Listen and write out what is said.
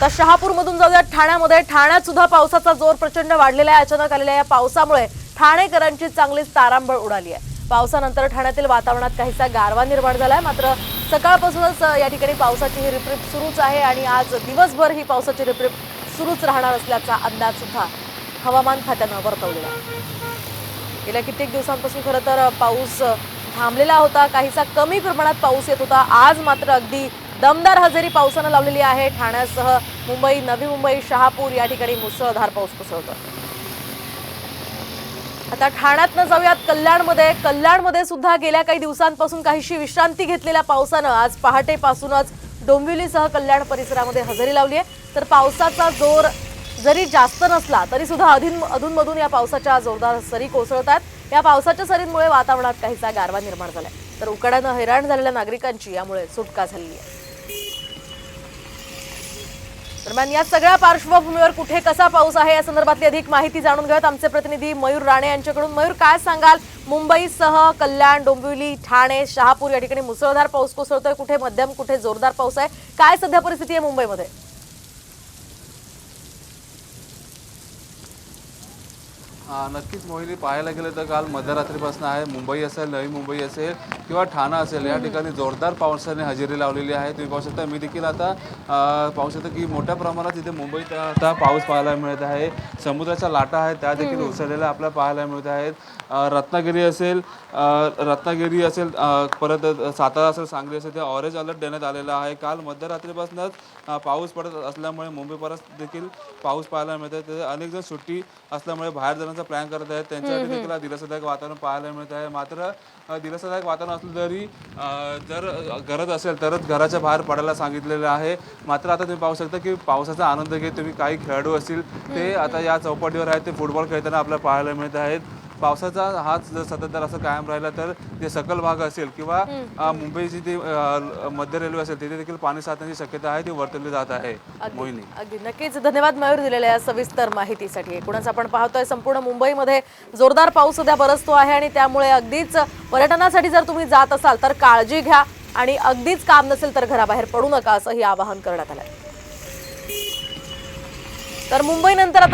आता शहापूरमधून जाऊया. ठाण्यामध्ये ठाण्यात सुद्धा पावसाचा जोर प्रचंड वाढलेला आहे. अचानक आलेल्या या पावसामुळे ठाणेकरांची चांगलीच तारांबळ उडाली आहे. पावसानंतर ठाण्यातील वातावरणात काहीसा गारवा निर्माण झालाय. मात्र सकाळपासूनच या ठिकाणी पावसाची ही रिपरिप सुरूच आहे आणि आज दिवसभर ही पावसाची रिपरिप सुरूच राहणार असल्याचा अंदाज सुद्धा हवामान खात्यानं वर्तवलेला आहे. गेल्या कित्येक दिवसांपासून खरं तर पाऊस थांबलेला होता. काहीसा कमी प्रमाणात पाऊस येत होता. आज मात्र अगदी दमदार हजेरी पावसानं लावलेली आहे. ठाण्यासह मुंबई नवी मुंबई शहापूर या ठिकाणी मुसळधार पाऊस कोसळतो आता ठाण्यातनं जाऊयात. कल्याणमध्ये कल्याणमध्ये सुद्धा गेल्या काही दिवसांपासून काहीशी विश्रांती घेतलेल्या पावसानं आज पहाटेपासूनच डोंबिवलीसह कल्याण परिसरामध्ये हजेरी लावली आहे. तर पावसाचा जोर जरी जास्त नसला तरी सुद्धा अधीन अधूनमधून या पावसाच्या जोरदार सरी कोसळतात या पावसाच्या सरींमुळे वातावरणात काहीसा गारवा निर्माण झालाय. तर उकड्यानं हैराण झालेल्या नागरिकांची यामुळे सुटका झालेली आहे. दरम्यान या सगळ्या पार्श्वभूमीवर कुठे कसा पाऊस आहे या संदर्भातली अधिक माहिती जाणून घेऊयात. आमचे प्रतिनिधी मयूर राणे यांच्याकडून. मयूर काय सांगाल? मुंबईसह कल्याण डोंबिवली ठाणे शहापूर या ठिकाणी मुसळधार पाऊस कोसळतोय. कुठे मध्यम कुठे जोरदार पाऊस आहे? काय सध्या परिस्थिती आहे मुंबईमध्ये? नक्कीच मोहिनी पाहायला गेलं तर काल मध्यरात्रीपासून आहे. मुंबई असेल नवी मुंबई असेल किंवा ठाणा असेल या ठिकाणी जोरदार पावसाने हजेरी लावलेली आहे. तुम्ही पाहू शकता मी देखील आता पाहू शकता की मोठ्या प्रमाणात इथे मुंबईत आता पाऊस पाहायला मिळत आहे. समुद्राच्या लाटा आहेत त्या देखील उसळलेल्या आपल्याला पाहायला मिळत आहेत. रत्नागिरी असेल रत्नागिरी असेल परत सातारा असेल सांगली असेल ते ऑरेंज अलर्ट देण्यात आलेला आहे. काल मध्यरात्रीपासूनच पाऊस पडत असल्यामुळे मुंबई परत देखील पाऊस पाहायला मिळत आहे. अनेक जण सुट्टी असल्यामुळे बाहेर जाण्याचा प्लॅन करत आहेत. त्यांच्यासाठी देखील दिलासादायक वातावरण पाहायला मिळत आहे. मात्र दिलासादायक वातावरण असलं तरी जर गरज असेल तरच घराच्या बाहेर पडायला सांगितलेलं आहे. मात्र आता तुम्ही पाहू शकता की पावसाचा आनंद घेत तुम्ही काही खेळाडू असतील ते आता या चौपाटीवर आहेत. ते फुटबॉल खेळताना आपल्याला पाहायला मिळत आहेत. पावसाचा हाच जर सतत जर असं कायम राहिला तर जे सकल भाग असेल किंवा मुंबईची अ, मध्य रेल्वे असेल तिथे देखील पाणी साचण्याची शक्यता आहे ती वर्तवली जात आहे मोहिनी. अगदी. नक्कीच धन्यवाद मयूर दिलेल्या या सविस्तर माहितीसाठी. एकूणच आपण पाहतोय संपूर्ण मुंबईमध्ये जोरदार पाऊस सध्या बरसतो आहे आणि त्यामुळे अगदीच पर्यटनासाठी जर तुम्ही जात असाल तर काळजी घ्या आणि अगदीच काम नसेल तर घराबाहेर पडू नका असंही आवाहन करण्यात आलंय. तर मुंबईनंतर